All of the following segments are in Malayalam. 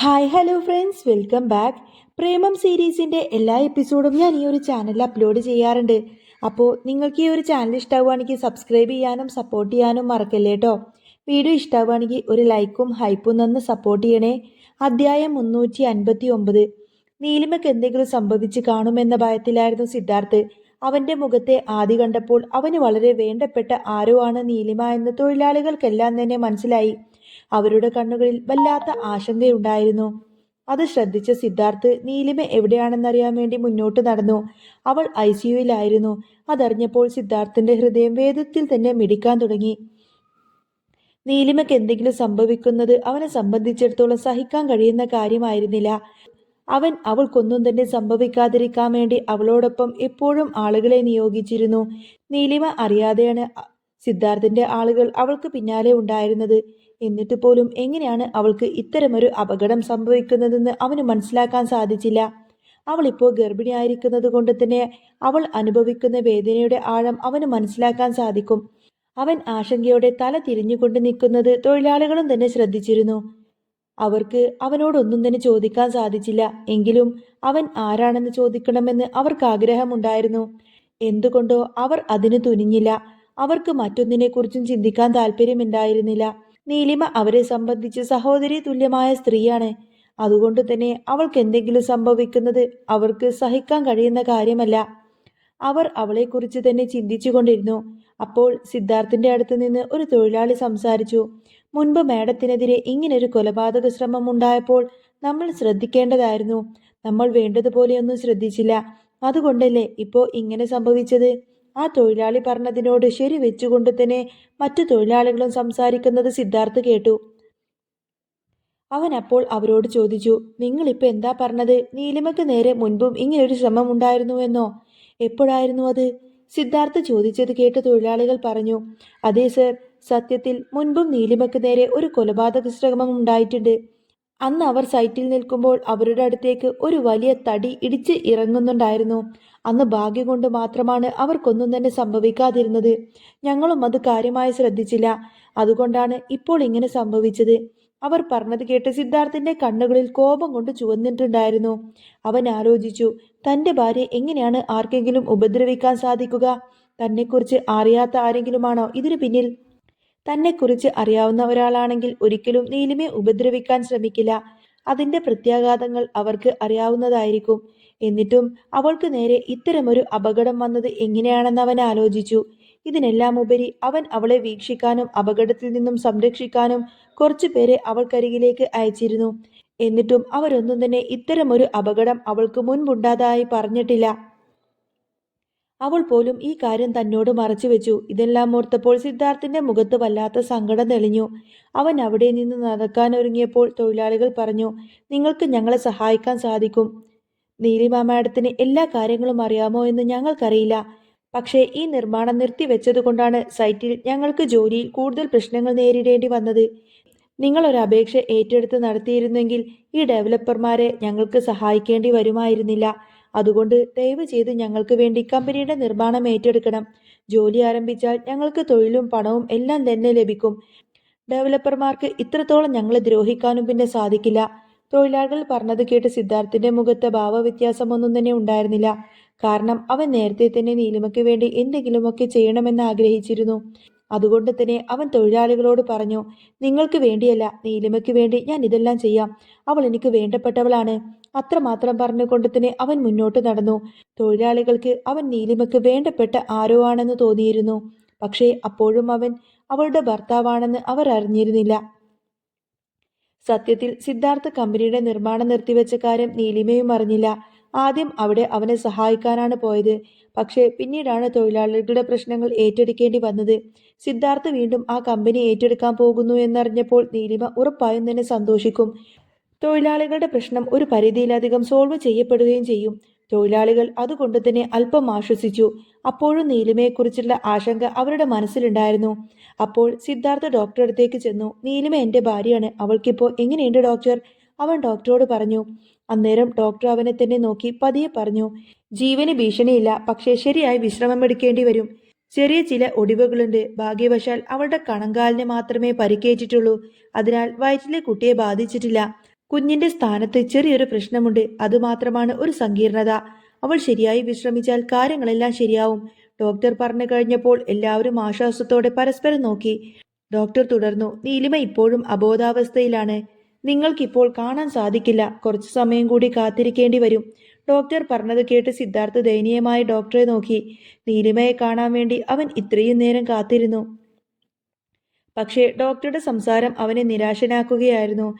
Hi hello friends welcome back Premam സീരീസിന്റെ എല്ലാ എപ്പിസോഡും ഞാൻ ഈ ഒരു ചാനലിൽ അപ്ലോഡ് ചെയ്യാറുണ്ട്. അപ്പോൾ നിങ്ങൾക്ക് ഈ ഒരു ചാനൽ ഇഷ്ടമാവുകയാണെങ്കിൽ സബ്സ്ക്രൈബ് ചെയ്യാനും സപ്പോർട്ട് ചെയ്യാനും മറക്കല്ലേ കേട്ടോ വീഡിയോ ഇഷ്ടമാവുകയാണെങ്കിൽ ഒരു ലൈക്കും ഹൈപ്പും നന്ന് സപ്പോർട്ട് ചെയ്യണേ. അധ്യായം മുന്നൂറ്റി അൻപത്തി ഒമ്പത് നീലിമയ്ക്ക് എന്തെങ്കിലും സംഭവിച്ച് കാണുമെന്ന ഭയത്തിലായിരുന്നു സിദ്ധാർത്ഥ്. അവന്റെ മുഖത്തെ ആദ്യ കണ്ടപ്പോൾ അവന് വളരെ വേണ്ടപ്പെട്ട ആരോ ആണ് നീലിമ എന്ന് തൊഴിലാളികൾക്കെല്ലാം തന്നെ മനസ്സിലായി. അവരുടെ കണ്ണുകളിൽ വല്ലാത്ത ആശങ്കയുണ്ടായിരുന്നു. അത് ശ്രദ്ധിച്ച സിദ്ധാർത്ഥ് നീലിമ എവിടെയാണെന്നറിയാൻ വേണ്ടി മുന്നോട്ട് നടന്നു. അവൾ ഐ സിയുയിലായിരുന്നു അതറിഞ്ഞപ്പോൾ സിദ്ധാർത്ഥിന്റെ ഹൃദയം വേദത്തിൽ തന്നെ മിടിക്കാൻ തുടങ്ങി. നീലിമയ്ക്ക് എന്തെങ്കിലും സംഭവിക്കുന്നത് അവനെ സംബന്ധിച്ചിടത്തോളം സഹിക്കാൻ കഴിയുന്ന കാര്യമായിരുന്നില്ല. അവൻ അവൾക്കൊന്നും തന്നെ സംഭവിക്കാതിരിക്കാൻ വേണ്ടി അവളോടൊപ്പം എപ്പോഴും ആളുകളെ നിയോഗിച്ചിരുന്നു. നീലിമ അറിയാതെയാണ് സിദ്ധാർത്ഥിന്റെ ആളുകൾ അവൾക്ക് പിന്നാലെ ഉണ്ടായിരുന്നത്. എന്നിട്ട് പോലും എങ്ങനെയാണ് അവൾക്ക് ഇത്തരമൊരു അപകടം സംഭവിക്കുന്നതെന്ന് അവന് മനസ്സിലാക്കാൻ സാധിച്ചില്ല. അവൾ ഇപ്പോൾ ഗർഭിണിയായിരിക്കുന്നത് കൊണ്ട് തന്നെ അവൾ അനുഭവിക്കുന്ന വേദനയുടെ ആഴം അവന് മനസ്സിലാക്കാൻ സാധിക്കും. അവൻ ആശങ്കയോടെ തല തിരിഞ്ഞുകൊണ്ട് നിൽക്കുന്നത് തൊഴിലാളികളും തന്നെ ശ്രദ്ധിച്ചിരുന്നു. അവർക്ക് അവനോടൊന്നും തന്നെ ചോദിക്കാൻ സാധിച്ചില്ല. എങ്കിലും അവൻ ആരാണെന്ന് ചോദിക്കണമെന്ന് അവർക്ക് ആഗ്രഹമുണ്ടായിരുന്നു. എന്തുകൊണ്ടോ അവർ അതിന് തുനിഞ്ഞില്ല. അവർക്ക് മറ്റൊന്നിനെക്കുറിച്ചും ചിന്തിക്കാൻ താല്പര്യമുണ്ടായിരുന്നില്ല നീലിമ അവരെ സംബന്ധിച്ച് സഹോദരി തുല്യമായ സ്ത്രീയാണ്. അതുകൊണ്ട് തന്നെ അവൾക്ക് എന്തെങ്കിലും സംഭവിക്കുന്നത് അവർക്ക് സഹിക്കാൻ കഴിയുന്ന കാര്യമല്ല. അവർ അവളെക്കുറിച്ച് തന്നെ ചിന്തിച്ചുകൊണ്ടിരുന്നു. അപ്പോൾ സിദ്ധാർത്ഥിന്റെ അടുത്ത് നിന്ന് ഒരു തൊഴിലാളി സംസാരിച്ചു. മുൻപ് മേഡത്തിനെതിരെ ഇങ്ങനൊരു കൊലപാതക ശ്രമം ഉണ്ടായപ്പോൾ നമ്മൾ ശ്രദ്ധിക്കേണ്ടതായിരുന്നു. നമ്മൾ വേണ്ടതുപോലെയൊന്നും ശ്രദ്ധിച്ചില്ല. അതുകൊണ്ടല്ലേ ഇപ്പോൾ ഇങ്ങനെ സംഭവിച്ചത്? ആ തൊഴിലാളി പറഞ്ഞതിനോട് ശരി വെച്ചുകൊണ്ട് തന്നെ മറ്റു തൊഴിലാളികളും സംസാരിക്കുന്നത് സിദ്ധാർത്ഥ് കേട്ടു. അവൻ അപ്പോൾ അവരോട് ചോദിച്ചു നിങ്ങളിപ്പോൾ എന്താ പറഞ്ഞത്? നീലിമയ്ക്ക് നേരെ മുൻപും ഇങ്ങനൊരു ശ്രമം ഉണ്ടായിരുന്നുവെന്നോ എപ്പോഴായിരുന്നു അത്? സിദ്ധാർത്ഥ് ചോദിച്ചത് കേട്ട് തൊഴിലാളികൾ പറഞ്ഞു അതേ സർ സത്യത്തിൽ മുൻപും നീലിമയ്ക്ക് നേരെ ഒരു കൊലപാതക ശ്രമം ഉണ്ടായിട്ടുണ്ട്. അന്ന് അവർ സൈറ്റിൽ നിൽക്കുമ്പോൾ അവരുടെ അടുത്തേക്ക് ഒരു വലിയ തടി ഇടിച്ച് ഇറങ്ങുന്നുണ്ടായിരുന്നു. അന്ന് ഭാഗ്യം കൊണ്ട് മാത്രമാണ് അവർക്കൊന്നും തന്നെ സംഭവിക്കാതിരുന്നത്. ഞങ്ങളും അത് കാര്യമായി ശ്രദ്ധിച്ചില്ല. അതുകൊണ്ടാണ് ഇപ്പോൾ ഇങ്ങനെ സംഭവിച്ചത്. അവർ പറഞ്ഞത് കേട്ട് സിദ്ധാർത്ഥിന്റെ കണ്ണുകളിൽ കോപം കൊണ്ട് ചുവന്നിട്ടുണ്ടായിരുന്നു. അവൻ ആലോചിച്ചു തന്റെ ഭാര്യ എങ്ങനെയാണ് ആർക്കെങ്കിലും ഉപദ്രവിക്കാൻ സാധിക്കുക? തന്നെക്കുറിച്ച് അറിയാത്ത ആരെങ്കിലുമാണോ ഇതിനു പിന്നിൽ? തന്നെക്കുറിച്ച് അറിയാവുന്ന ഒരാളാണെങ്കിൽ ഒരിക്കലും നീലിമയെ ഉപദ്രവിക്കാൻ ശ്രമിക്കില്ല. അതിന്റെ പ്രത്യാഘാതങ്ങൾ അവർക്ക് അറിയാവുന്നതായിരിക്കും. എന്നിട്ടും അവൾക്ക് നേരെ ഇത്തരമൊരു അപകടം വന്നത് എങ്ങനെയാണെന്ന് അവൻ ആലോചിച്ചു. ഇതിനെല്ലാം ഉപരി അവൻ അവളെ വീക്ഷിക്കാനും അപകടത്തിൽ നിന്നും സംരക്ഷിക്കാനും കുറച്ചു പേരെ അവൾക്കരികിലേക്ക് അയച്ചിരുന്നു. എന്നിട്ടും അവരൊന്നും തന്നെ ഇത്തരമൊരു അപകടം അവൾക്ക് മുൻപുണ്ടാതായി പറഞ്ഞിട്ടില്ല. അവൾ പോലും ഈ കാര്യം തന്നോട് മറച്ചു വെച്ചു. ഇതെല്ലാം ഓർത്തപ്പോൾ സിദ്ധാർത്ഥിന്റെ മുഖത്ത് വല്ലാത്ത സങ്കടം തെളിഞ്ഞു. അവൻ അവിടെ നിന്ന് നടക്കാൻ ഒരുങ്ങിയപ്പോൾ തൊഴിലാളികൾ പറഞ്ഞു നിങ്ങൾക്ക് ഞങ്ങളെ സഹായിക്കാൻ സാധിക്കും. നീലിമ മാഡത്തിന് എല്ലാ കാര്യങ്ങളും അറിയാമോ എന്ന് ഞങ്ങൾക്കറിയില്ല. പക്ഷേ ഈ നിർമ്മാണം നിർത്തിവെച്ചതുകൊണ്ടാണ് സൈറ്റിൽ ഞങ്ങൾക്ക് ജോലിയിൽ കൂടുതൽ പ്രശ്നങ്ങൾ നേരിടേണ്ടി വന്നത്. നിങ്ങളൊരു അപേക്ഷ ഏറ്റെടുത്ത് നടത്തിയിരുന്നെങ്കിൽ ഈ ഡെവലപ്പർമാരെ ഞങ്ങൾക്ക് സഹായിക്കേണ്ടി വരുമായിരുന്നില്ല. അതുകൊണ്ട് ദയവ് ചെയ്ത് ഞങ്ങൾക്ക് വേണ്ടി കമ്പനിയുടെ നിർമ്മാണം ഏറ്റെടുക്കണം. ജോലി ആരംഭിച്ചാൽ ഞങ്ങൾക്ക് തൊഴിലും പണവും എല്ലാം തന്നെ ലഭിക്കും. ഡെവലപ്പർമാർക്ക് ഇത്രത്തോളം ഞങ്ങളെ ദ്രോഹിക്കാനും പിന്നെ സാധിക്കില്ല. തൊഴിലാളികൾ പറഞ്ഞത് കേട്ട് സിദ്ധാർത്ഥിന്റെ മുഖത്ത് ഭാവവ്യത്യാസമൊന്നും തന്നെ ഉണ്ടായിരുന്നില്ല. കാരണം അവൻ നേരത്തെ തന്നെ നീലിമയ്ക്ക് വേണ്ടി എന്തെങ്കിലുമൊക്കെ ചെയ്യണമെന്ന് ആഗ്രഹിച്ചിരുന്നു. അതുകൊണ്ട് തന്നെ അവൻ തൊഴിലാളികളോട് പറഞ്ഞു നിങ്ങൾക്ക് വേണ്ടിയല്ല നീലിമയ്ക്ക് വേണ്ടി ഞാൻ ഇതെല്ലാം ചെയ്യാം. അവൾ എനിക്ക് വേണ്ടപ്പെട്ടവളാണ്. അത്രമാത്രം പറഞ്ഞുകൊണ്ട് തന്നെ അവൻ മുന്നോട്ട് നടന്നു. തൊഴിലാളികൾക്ക് അവൻ നീലിമയ്ക്ക് വേണ്ടപ്പെട്ട ആരോ ആണെന്ന് തോന്നിയിരുന്നു. പക്ഷേ അപ്പോഴും അവൻ അവളുടെ ഭർത്താവാണെന്ന് അവർ അറിഞ്ഞിരുന്നില്ല. സത്യത്തിൽ സിദ്ധാർത്ഥ കമ്പനിയുടെ നിർമ്മാണം നിർത്തിവെച്ച കാര്യം നീലിമയും അറിഞ്ഞില്ല. ആദ്യം അവിടെ അവനെ സഹായിക്കാനാണ് പോയത്. പക്ഷേ പിന്നീടാണ് തൊഴിലാളികളുടെ പ്രശ്നങ്ങൾ ഏറ്റെടുക്കേണ്ടി വന്നത്. സിദ്ധാർത്ഥ് വീണ്ടും ആ കമ്പനി ഏറ്റെടുക്കാൻ പോകുന്നു എന്നറിഞ്ഞപ്പോൾ നീലിമ ഉറപ്പായും തന്നെ സന്തോഷിക്കും. തൊഴിലാളികളുടെ പ്രശ്നം ഒരു പരിധിയിലധികം സോൾവ് ചെയ്യപ്പെടുകയും ചെയ്യും. തൊഴിലാളികൾ അതുകൊണ്ട് തന്നെ അല്പം ആശ്വസിച്ചു. അപ്പോഴും നീലിമയെക്കുറിച്ചുള്ള ആശങ്ക അവരുടെ മനസ്സിലുണ്ടായിരുന്നു. അപ്പോൾ സിദ്ധാർത്ഥ ഡോക്ടറെ അടുത്തേക്ക് ചെന്നു. നീലിമ എന്റെ ഭാര്യയാണ്. അവൾക്കിപ്പോൾ എങ്ങനെയുണ്ട് ഡോക്ടർ അവൻ ഡോക്ടറോട് പറഞ്ഞു. അന്നേരം ഡോക്ടർ അവനെ തന്നെ നോക്കി പതിയെ പറഞ്ഞു. ജീവന് ഭീഷണിയില്ല. പക്ഷേ ശരിയായി വിശ്രമം എടുക്കേണ്ടി വരും. ചെറിയ ചില ഒടിവുകളുണ്ട്. ഭാഗ്യവശാൽ അവളുടെ കണങ്കാലിന് മാത്രമേ പരിക്കേറ്റിട്ടുള്ളൂ. അതിനാൽ വയറ്റിലെ കുട്ടിയെ ബാധിച്ചിട്ടില്ല. കുഞ്ഞിന്റെ സ്ഥാനത്ത് ചെറിയൊരു പ്രശ്നമുണ്ട്. അതുമാത്രമാണ് ഒരു സങ്കീർണത. അവൾ ശരിയായി വിശ്രമിച്ചാൽ കാര്യങ്ങളെല്ലാം ശരിയാവും. ഡോക്ടർ പറഞ്ഞു കഴിഞ്ഞപ്പോൾ എല്ലാവരും ആശ്വാസത്തോടെ പരസ്പരം നോക്കി. ഡോക്ടർ തുടർന്നു നീലിമ ഇപ്പോഴും അബോധാവസ്ഥയിലാണ്. നിങ്ങൾക്കിപ്പോൾ കാണാൻ സാധിക്കില്ല. കുറച്ചു സമയം കൂടി കാത്തിരിക്കേണ്ടി വരും. ഡോക്ടർ പറഞ്ഞത് കേട്ട് സിദ്ധാർത്ഥ് ദയനീയമായ ഡോക്ടറെ നോക്കി. നീലിമയെ കാണാൻ വേണ്ടി അവൻ ഇത്രയും നേരം കാത്തിരുന്നു. പക്ഷേ ഡോക്ടറുടെ സംസാരം അവനെ നിരാശനാക്കുകയായിരുന്നു.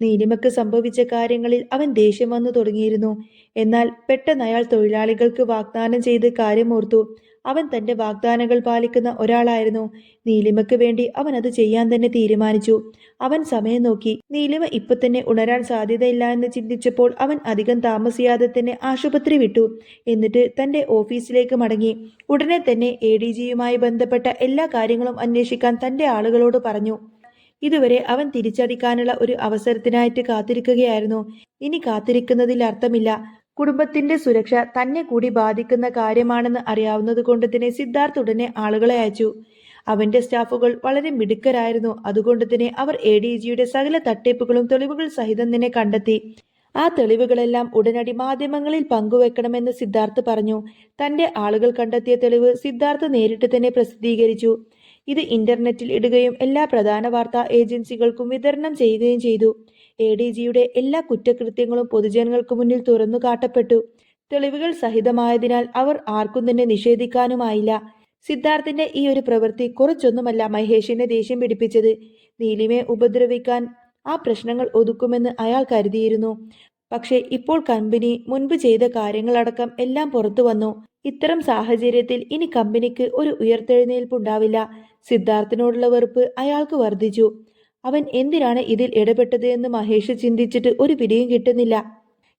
നീലിമയ്ക്ക് സംഭവിച്ച കാര്യങ്ങളിൽ അവൻ ദേഷ്യം വന്നു തുടങ്ങിയിരുന്നു. എന്നാൽ പെട്ടെന്ന് അയാൾ തൊഴിലാളികൾക്ക് വാഗ്ദാനം ചെയ്ത് കാര്യമോർത്തു അവൻ തന്റെ വാഗ്ദാനങ്ങൾ പാലിക്കുന്ന ഒരാളായിരുന്നു. നീലിമയ്ക്ക് വേണ്ടി അവൻ അത് ചെയ്യാൻ തന്നെ തീരുമാനിച്ചു. അവൻ സമയം നോക്കി. നീലിമ ഇപ്പൊ തന്നെ ഉണരാൻ സാധ്യതയില്ല എന്ന് ചിന്തിച്ചപ്പോൾ അവൻ അധികം താമസിയാതെ തന്നെ ആശുപത്രി വിട്ടു. എന്നിട്ട് തന്റെ ഓഫീസിലേക്ക് മടങ്ങി. ഉടനെ തന്നെ എ ഡി ജിയുമായി ബന്ധപ്പെട്ട എല്ലാ കാര്യങ്ങളും അന്വേഷിക്കാൻ തന്റെ ആളുകളോട് പറഞ്ഞു. ഇതുവരെ അവൻ തിരിച്ചടിക്കാനുള്ള ഒരു അവസരത്തിനായിട്ട് കാത്തിരിക്കുകയായിരുന്നു. ഇനി കാത്തിരിക്കുന്നതിൽ അർത്ഥമില്ല. കുടുംബത്തിന്റെ സുരക്ഷ തന്നെ കൂടി ബാധിക്കുന്ന കാര്യമാണെന്ന് അറിയാവുന്നത് കൊണ്ട് തന്നെ സിദ്ധാർത്ഥ് ഉടനെ ആളുകളെ അയച്ചു. അവന്റെ സ്റ്റാഫുകൾ വളരെ മിടുക്കരായിരുന്നു. അതുകൊണ്ട് തന്നെ അവർ എ ഡി ജിയുടെ സകല തട്ടിപ്പുകളും തെളിവുകൾ സഹിതം തന്നെ കണ്ടെത്തി. ആ തെളിവുകളെല്ലാം ഉടനടി മാധ്യമങ്ങളിൽ പങ്കുവെക്കണമെന്ന് സിദ്ധാർത്ഥ് പറഞ്ഞു. തന്റെ ആളുകൾ കണ്ടെത്തിയ തെളിവ് സിദ്ധാർത്ഥ് നേരിട്ട് തന്നെ പ്രസിദ്ധീകരിച്ചു. ഇത് ഇന്റർനെറ്റിൽ ഇടുകയും എല്ലാ പ്രധാന വാർത്താ ഏജൻസികൾക്കും വിതരണം ചെയ്യുകയും ചെയ്തു. എ ഡി ജിയുടെ എല്ലാ കുറ്റകൃത്യങ്ങളും പൊതുജനങ്ങൾക്ക് മുന്നിൽ തുറന്നു കാട്ടപ്പെട്ടു. തെളിവുകൾ സഹിതമായതിനാൽ അവർ ആർക്കും തന്നെ നിഷേധിക്കാനുമായില്ല. സിദ്ധാർത്ഥിന്റെ ഈ ഒരു പ്രവൃത്തി കുറച്ചൊന്നുമല്ല മഹേഷിനെ ദേഷ്യം പിടിപ്പിച്ചത്. നീലിമയെ ഉപദ്രവിക്കാൻ ആ പ്രശ്നങ്ങൾ ഒതുക്കുമെന്ന് അയാൾ കരുതിയിരുന്നു. പക്ഷേ ഇപ്പോൾ കമ്പനി മുൻപ് ചെയ്ത കാര്യങ്ങളടക്കം എല്ലാം പുറത്തു വന്നു. ഇത്തരം സാഹചര്യത്തിൽ ഇനി കമ്പനിക്ക് ഒരു ഉയർത്തെഴുന്നേൽപ്പ് ഉണ്ടാവില്ല സിദ്ധാർത്ഥിനോടുള്ള വെറുപ്പ് അയാൾക്ക് വർദ്ധിച്ചു. അവൻ എന്തിനാണ് ഇതിൽ ഇടപെട്ടത് എന്ന് മഹേഷ് ചിന്തിച്ചിട്ട് ഒരു പിടിയും കിട്ടുന്നില്ല.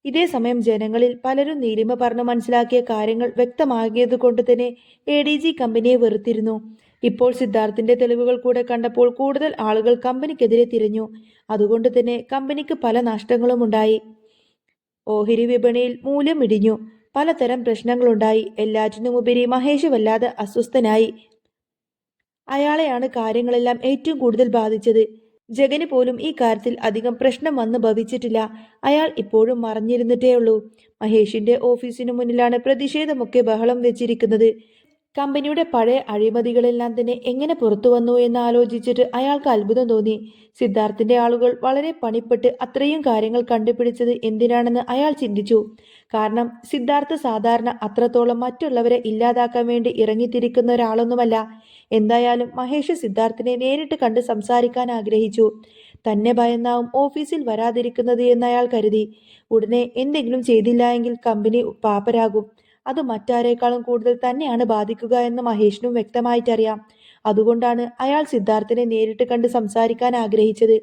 ഇതേ സമയം ജനങ്ങളിൽ പലരും നീലിമ പറഞ്ഞു മനസ്സിലാക്കിയ കാര്യങ്ങൾ വ്യക്തമാകിയത് കൊണ്ട് തന്നെ എ ഡി ജി കമ്പനിയെ വെറുത്തിരുന്നു. ഇപ്പോൾ സിദ്ധാർത്ഥിന്റെ തെളിവുകൾ കൂടെ കണ്ടപ്പോൾ കൂടുതൽ ആളുകൾ കമ്പനിക്കെതിരെ തിരിഞ്ഞു. അതുകൊണ്ട് തന്നെ കമ്പനിക്ക് പല നഷ്ടങ്ങളും ഉണ്ടായി ഓഹരി വിപണിയിൽ മൂല്യം ഇടിഞ്ഞു പലതരം പ്രശ്നങ്ങളുണ്ടായി. എല്ലാറ്റിനുമുപരി മഹേഷ് വല്ലാതെ അസ്വസ്ഥനായി. അയാളെയാണ് കാര്യങ്ങളെല്ലാം ഏറ്റവും കൂടുതൽ ബാധിച്ചത്. ജഗന് പോലും ഈ കാര്യത്തിൽ അധികം പ്രശ്നം വന്ന് ഭവിച്ചിട്ടില്ല. അയാൾ ഇപ്പോഴും മറഞ്ഞിരുന്നിട്ടേയുള്ളൂ. മഹേഷിന്റെ ഓഫീസിനു മുന്നിലാണ് പ്രതിഷേധമൊക്കെ ബഹളം വെച്ചിരിക്കുന്നത്. കമ്പനിയുടെ പഴയ അഴിമതികളെല്ലാം തന്നെ എങ്ങനെ പുറത്തു വന്നു എന്ന് ആലോചിച്ചിട്ട് അയാൾക്ക് അത്ഭുതം തോന്നി. സിദ്ധാർത്ഥിന്റെ ആളുകൾ വളരെ പണിപ്പെട്ട് അത്രയും കാര്യങ്ങൾ കണ്ടുപിടിച്ചത് എന്തിനാണെന്ന് അയാൾ ചിന്തിച്ചു. കാരണം സിദ്ധാർത്ഥ സാധാരണ അത്രത്തോളം മറ്റുള്ളവരെ ഇല്ലാതാക്കാൻ വേണ്ടി ഇറങ്ങിത്തിരിക്കുന്ന ഒരാളൊന്നുമല്ല. എന്തായാലും മഹേഷ് സിദ്ധാർത്ഥിനെ നേരിട്ട് കണ്ട് സംസാരിക്കാൻ ആഗ്രഹിച്ചു. തന്നെ ഭയന്നാവും ഓഫീസിൽ വരാതിരിക്കുന്നത് എന്ന് അയാൾ കരുതി. ഉടനെ എന്തെങ്കിലും ചെയ്തില്ല എങ്കിൽ കമ്പനി പാപ്പരാകും. അത് മറ്റാരേക്കാളും കൂടുതൽ തന്നെയാണ് ബാധിക്കുക എന്ന് മഹേഷിനും വ്യക്തമായിട്ടറിയാം. അതുകൊണ്ടാണ് അയാൾ സിദ്ധാർത്ഥിനെ നേരിട്ട് കണ്ട് സംസാരിക്കാൻ ആഗ്രഹിച്ചത്.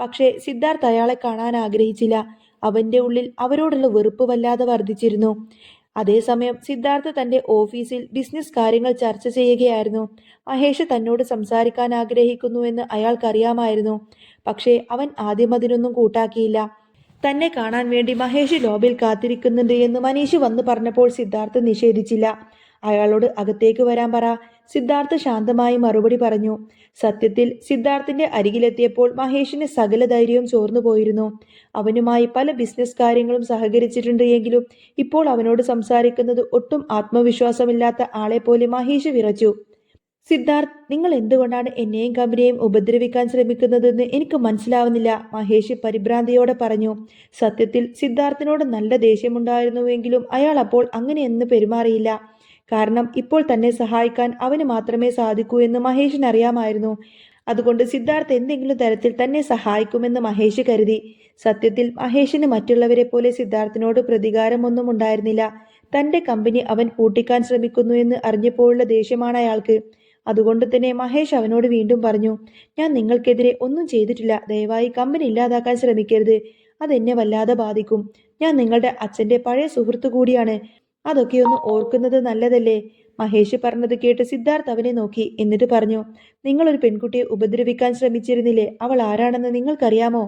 പക്ഷേ സിദ്ധാർത്ഥ് അയാളെ കാണാൻ ആഗ്രഹിച്ചില്ല. അവന്റെ ഉള്ളിൽ അവരോടുള്ള വെറുപ്പ് വല്ലാതെ വർദ്ധിച്ചിരുന്നു. അതേസമയം സിദ്ധാർത്ഥ തന്റെ ഓഫീസിൽ ബിസിനസ് കാര്യങ്ങൾ ചർച്ച ചെയ്യുകയായിരുന്നു. മഹേഷ് തന്നോട് സംസാരിക്കാൻ ആഗ്രഹിക്കുന്നുവെന്ന് അയാൾക്കറിയാമായിരുന്നു. പക്ഷേ അവൻ ആദ്യം അതിനൊന്നും കൂട്ടാക്കിയില്ല. തന്നെ കാണാൻ വേണ്ടി മഹേഷ് ലോബിൽ കാത്തിരിക്കുന്നുണ്ട് എന്ന് മനീഷ് വന്നു പറഞ്ഞപ്പോൾ സിദ്ധാർത്ഥ് നിഷേധിച്ചില്ല. അയാളോട് അകത്തേക്ക് വരാൻ പറ. സിദ്ധാർത്ഥ് ശാന്തമായി മറുപടി പറഞ്ഞു. സത്യത്തിൽ സിദ്ധാർത്ഥിന്റെ അരികിലെത്തിയപ്പോൾ മഹേഷിന് സകല ധൈര്യവും ചോർന്നു പോയിരുന്നു. അവനുമായി പല ബിസിനസ് കാര്യങ്ങളും സഹകരിച്ചിട്ടുണ്ട് എങ്കിലും ഇപ്പോൾ അവനോട് സംസാരിക്കുന്നത് ഒട്ടും ആത്മവിശ്വാസമില്ലാത്ത ആളെ പോലെ മഹേഷ് വിറച്ചു. സിദ്ധാർത്ഥ് നിങ്ങൾ എന്തുകൊണ്ടാണ് എന്നെയും കമ്പനിയെയും ഉപദ്രവിക്കാൻ ശ്രമിക്കുന്നതെന്ന് എനിക്ക് മനസ്സിലാവുന്നില്ല. മഹേഷ് പരിഭ്രാന്തിയോടെ പറഞ്ഞു സത്യത്തിൽ സിദ്ധാർത്ഥിനോട് നല്ല ദേഷ്യമുണ്ടായിരുന്നുവെങ്കിലും അയാൾ അപ്പോൾ അങ്ങനെയെന്ന് പെരുമാറിയില്ല. കാരണം ഇപ്പോൾ തന്നെ സഹായിക്കാൻ അവന് മാത്രമേ സാധിക്കൂ എന്ന് മഹേഷിന് അറിയാമായിരുന്നു. അതുകൊണ്ട് സിദ്ധാർത്ഥ് എന്തെങ്കിലും തരത്തിൽ തന്നെ സഹായിക്കുമെന്ന് മഹേഷ് കരുതി. സത്യത്തിൽ മഹേഷിന് മറ്റുള്ളവരെ പോലെ സിദ്ധാർത്ഥിനോട് പ്രതികാരമൊന്നും ഉണ്ടായിരുന്നില്ല. തന്റെ കമ്പനി അവൻ പൂട്ടിക്കാൻ ശ്രമിക്കുന്നു എന്ന് അറിഞ്ഞപ്പോഴുള്ള ദേഷ്യമാണ് അയാൾക്ക്. അതുകൊണ്ട് തന്നെ മഹേഷ് അവനോട് വീണ്ടും പറഞ്ഞു ഞാൻ നിങ്ങൾക്കെതിരെ ഒന്നും ചെയ്തിട്ടില്ല. ദയവായി കമ്പനി ഇല്ലാതാക്കാൻ ശ്രമിക്കരുത്. അതെന്നെ വല്ലാതെ ബാധിക്കും. ഞാൻ നിങ്ങളുടെ അച്ഛന്റെ പഴയ സുഹൃത്തു കൂടിയാണ്. അതൊക്കെ ഒന്ന് ഓർക്കുന്നത് നല്ലതല്ലേ? മഹേഷ് പറഞ്ഞത് കേട്ട് സിദ്ധാർത്ഥ് അവനെ നോക്കി. എന്നിട്ട് പറഞ്ഞു നിങ്ങൾ ഒരു പെൺകുട്ടിയെ ഉപദ്രവിക്കാൻ ശ്രമിച്ചിരുന്നില്ലേ? അവൾ ആരാണെന്ന് നിങ്ങൾക്കറിയാമോ?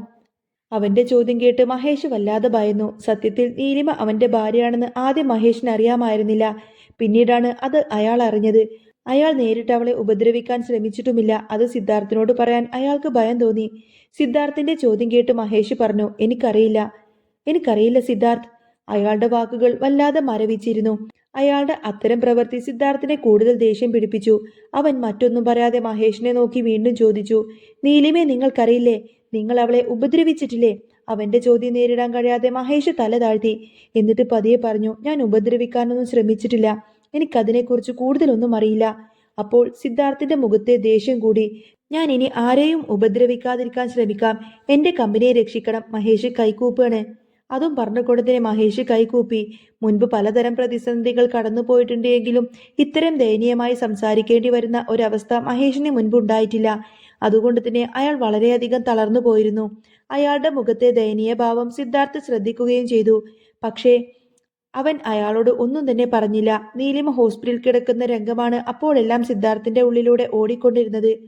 അവന്റെ ചോദ്യം കേട്ട് മഹേഷ് വല്ലാതെ ഭയന്നു. സത്യത്തിൽ നീലിമ അവന്റെ ഭാര്യയാണെന്ന് ആദ്യം മഹേഷിന് അറിയാമായിരുന്നില്ല പിന്നീടാണ് അത് അയാൾ അറിഞ്ഞത്. അയാൾ നേരിട്ട് അവളെ ഉപദ്രവിക്കാൻ ശ്രമിച്ചിട്ടുമില്ല. അത് സിദ്ധാർത്ഥിനോട് പറയാൻ അയാൾക്ക് ഭയം തോന്നി. സിദ്ധാർത്ഥിന്റെ ചോദ്യം കേട്ട് മഹേഷ് പറഞ്ഞു എനിക്കറിയില്ല. എനിക്കറിയില്ല സിദ്ധാർത്ഥ്. അയാളുടെ വാക്കുകൾ വല്ലാതെ മരവിച്ചിരുന്നു. അയാളുടെ അത്തരം പ്രവൃത്തി സിദ്ധാർത്ഥിനെ കൂടുതൽ ദേഷ്യം പിടിപ്പിച്ചു. അവൻ മറ്റൊന്നും പറയാതെ മഹേഷിനെ നോക്കി വീണ്ടും ചോദിച്ചു നീലിമേ നിങ്ങൾക്കറിയില്ലേ? നിങ്ങൾ അവളെ ഉപദ്രവിച്ചിട്ടില്ലേ? അവന്റെ ചോദ്യം നേരിടാൻ കഴിയാതെ മഹേഷ് തല താഴ്ത്തി. എന്നിട്ട് പതിയെ പറഞ്ഞു ഞാൻ ഉപദ്രവിക്കാനൊന്നും ശ്രമിച്ചിട്ടില്ല. എനിക്കതിനെക്കുറിച്ച് കൂടുതലൊന്നും അറിയില്ല. അപ്പോൾ സിദ്ധാർത്ഥിന്റെ മുഖത്തെ ദേഷ്യം കൂടി ഞാൻ ഇനി ആരെയും ഉപദ്രവിക്കാതിരിക്കാൻ ശ്രമിക്കാം. എന്റെ കമ്പനിയെ രക്ഷിക്കണം. മഹേഷ് കൈകൂപ്പാണ്. അതും പറഞ്ഞു തന്നെ മഹേഷ് കൈകൂപ്പി. മുൻപ് പലതരം പ്രതിസന്ധികൾ കടന്നുപോയിട്ടുണ്ട് എങ്കിലും ഇത്തരം ദയനീയമായി സംസാരിക്കേണ്ടി വരുന്ന ഒരവസ്ഥ മഹേഷിന് മുൻപുണ്ടായിട്ടില്ല അതുകൊണ്ട് തന്നെ അയാൾ വളരെയധികം തളർന്നു പോയിരുന്നു. അയാളുടെ മുഖത്തെ ദയനീയ ഭാവം സിദ്ധാർത്ഥ് ശ്രദ്ധിക്കുകയും ചെയ്തു. പക്ഷേ അവൻ അയാളോട് ഒന്നും തന്നെ പറഞ്ഞില്ല. നീലിമ ഹോസ്പിറ്റലിൽ കിടക്കുന്ന രംഗമാണ് അപ്പോഴെല്ലാം സിദ്ധാർത്ഥിന്റെ ഉള്ളിലൂടെ ഓടിക്കൊണ്ടിരുന്നത്.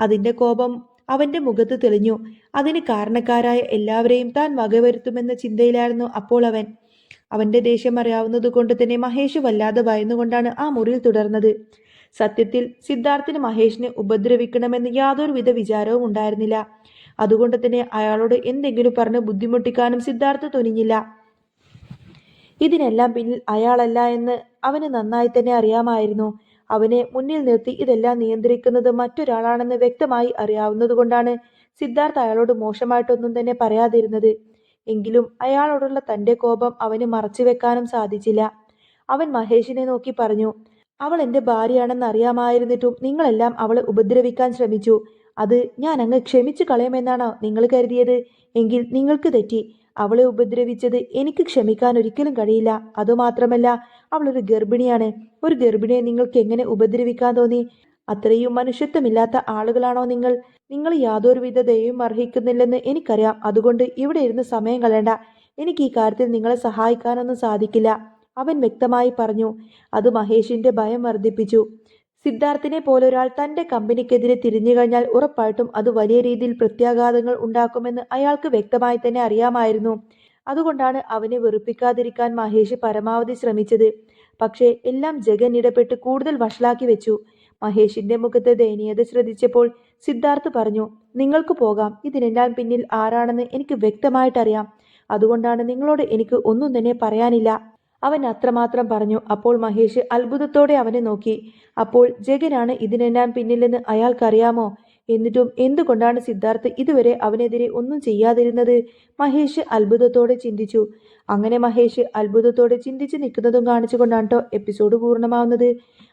അതിന്റെ കോപം അവന്റെ മുഖത്ത് തെളിഞ്ഞു. അതിന് കാരണക്കാരായ എല്ലാവരെയും താൻ വകവരുത്തുമെന്ന ചിന്തയിലായിരുന്നു അപ്പോൾ അവൻ. അവന്റെ ദേഷ്യം അറിയാവുന്നത് കൊണ്ട് തന്നെ മഹേഷ് വല്ലാതെ ഭയന്നുകൊണ്ടാണ് ആ മുറിയിൽ തുടർന്നത്. സത്യത്തിൽ സിദ്ധാർത്ഥിന് മഹേഷിനെ ഉപദ്രവിക്കണമെന്ന് യാതൊരുവിധ വിചാരവും ഉണ്ടായിരുന്നില്ല. അതുകൊണ്ട് തന്നെ അയാളോട് എന്തെങ്കിലും പറഞ്ഞ് ബുദ്ധിമുട്ടിക്കാനും സിദ്ധാർത്ഥ തുനിഞ്ഞില്ല. ഇതിനെല്ലാം പിന്നിൽ അയാളല്ല എന്ന് അവന് നന്നായി തന്നെ അറിയാമായിരുന്നു. അവനെ മുന്നിൽ നിർത്തി ഇതെല്ലാം നിയന്ത്രിക്കുന്നത് മറ്റൊരാളാണെന്ന് വ്യക്തമായി അറിയാവുന്നതുകൊണ്ടാണ് സിദ്ധാർത്ഥ അയാളോട് മോശമായിട്ടൊന്നും തന്നെ പറയാതിരുന്നത്. എങ്കിലും അയാളോടുള്ള തന്റെ കോപം അവന് മറച്ചു വെക്കാനും സാധിച്ചില്ല. അവൻ മഹേഷിനെ നോക്കി പറഞ്ഞു അവൾ എന്റെ ഭാര്യയാണെന്ന് അറിയാമായിരുന്നിട്ടും നിങ്ങളെല്ലാം അവളെ ഉപദ്രവിക്കാൻ ശ്രമിച്ചു. അത് ഞാൻ അങ്ങ് ക്ഷമിച്ചു കളയുമെന്നാണോ നിങ്ങൾ കരുതിയത്? എങ്കിൽ നിങ്ങൾക്ക് തെറ്റി. അവളെ ഉപദ്രവിച്ചത് എനിക്ക് ക്ഷമിക്കാൻ ഒരിക്കലും കഴിയില്ല. അതുമാത്രമല്ല അവൾ ഒരു ഗർഭിണിയാണ്. ഒരു ഗർഭിണിയെ നിങ്ങൾക്ക് എങ്ങനെ ഉപദ്രവിക്കാൻ തോന്നി? അത്രയും മനുഷ്യത്വമില്ലാത്ത ആളുകളാണോ നിങ്ങൾ? നിങ്ങൾ യാതൊരുവിധ ദയവും അർഹിക്കുന്നില്ലെന്ന് എനിക്കറിയാം. അതുകൊണ്ട് ഇവിടെ ഇരുന്ന് സമയം കളയണ്ട. എനിക്ക് ഈ കാര്യത്തിൽ നിങ്ങളെ സഹായിക്കാനൊന്നും സാധിക്കില്ല. അവൻ വ്യക്തമായി പറഞ്ഞു. അത് മഹേഷിന്റെ ഭയം വർദ്ധിപ്പിച്ചു. സിദ്ധാർത്ഥിനെ പോലൊരാൾ തന്റെ കമ്പനിക്കെതിരെ തിരിഞ്ഞു കഴിഞ്ഞാൽ ഉറപ്പായിട്ടും അത് വലിയ രീതിയിൽ പ്രത്യാഘാതങ്ങൾ ഉണ്ടാക്കുമെന്ന് അയാൾക്ക് വ്യക്തമായി തന്നെ അറിയാമായിരുന്നു. അതുകൊണ്ടാണ് അവനെ വെറുപ്പിക്കാതിരിക്കാൻ മഹേഷ് പരമാവധി ശ്രമിച്ചത്. പക്ഷേ എല്ലാം ജഗൻ ഇടപെട്ട് കൂടുതൽ വഷളാക്കി വെച്ചു. മഹേഷിന്റെ മുഖത്തെ ദയനീയത ശ്രദ്ധിച്ചപ്പോൾ സിദ്ധാർത്ഥ് പറഞ്ഞു നിങ്ങൾക്ക് പോകാം. ഇതിനെല്ലാം പിന്നിൽ ആരാണെന്ന് എനിക്ക് വ്യക്തമായിട്ടറിയാം. അതുകൊണ്ടാണ് നിങ്ങളോട് എനിക്ക് ഒന്നും തന്നെ പറയാനില്ല. അവൻ അത്രമാത്രം പറഞ്ഞു അപ്പോൾ മഹേഷ് അത്ഭുതത്തോടെ അവനെ നോക്കി. അപ്പോൾ ജഗനാണ് ഇതിനെല്ലാം പിന്നിലെന്ന് അയാൾക്കറിയാമോ? എന്നിട്ടും എന്തുകൊണ്ടാണ് സിദ്ധാർത്ഥ് ഇതുവരെ അവനെതിരെ ഒന്നും ചെയ്യാതിരുന്നത്? മഹേഷ് അത്ഭുതത്തോടെ ചിന്തിച്ചു. അങ്ങനെ മഹേഷ് അത്ഭുതത്തോടെ ചിന്തിച്ച് നിൽക്കുന്നതും കാണിച്ചുകൊണ്ടാണ് കേട്ടോ എപ്പിസോഡ് പൂർണമാവുന്നത്.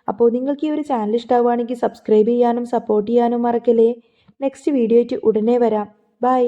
അപ്പോൾ നിങ്ങൾക്ക് ഈ ഒരു ചാനൽ ഇഷ്ടമാവുകയാണെങ്കിൽ സബ്സ്ക്രൈബ് ചെയ്യാനും സപ്പോർട്ട് ചെയ്യാനും മറക്കല്ലേ? നെക്സ്റ്റ് വീഡിയോയ്ക്ക് ഉടനെ വരാം. ബൈ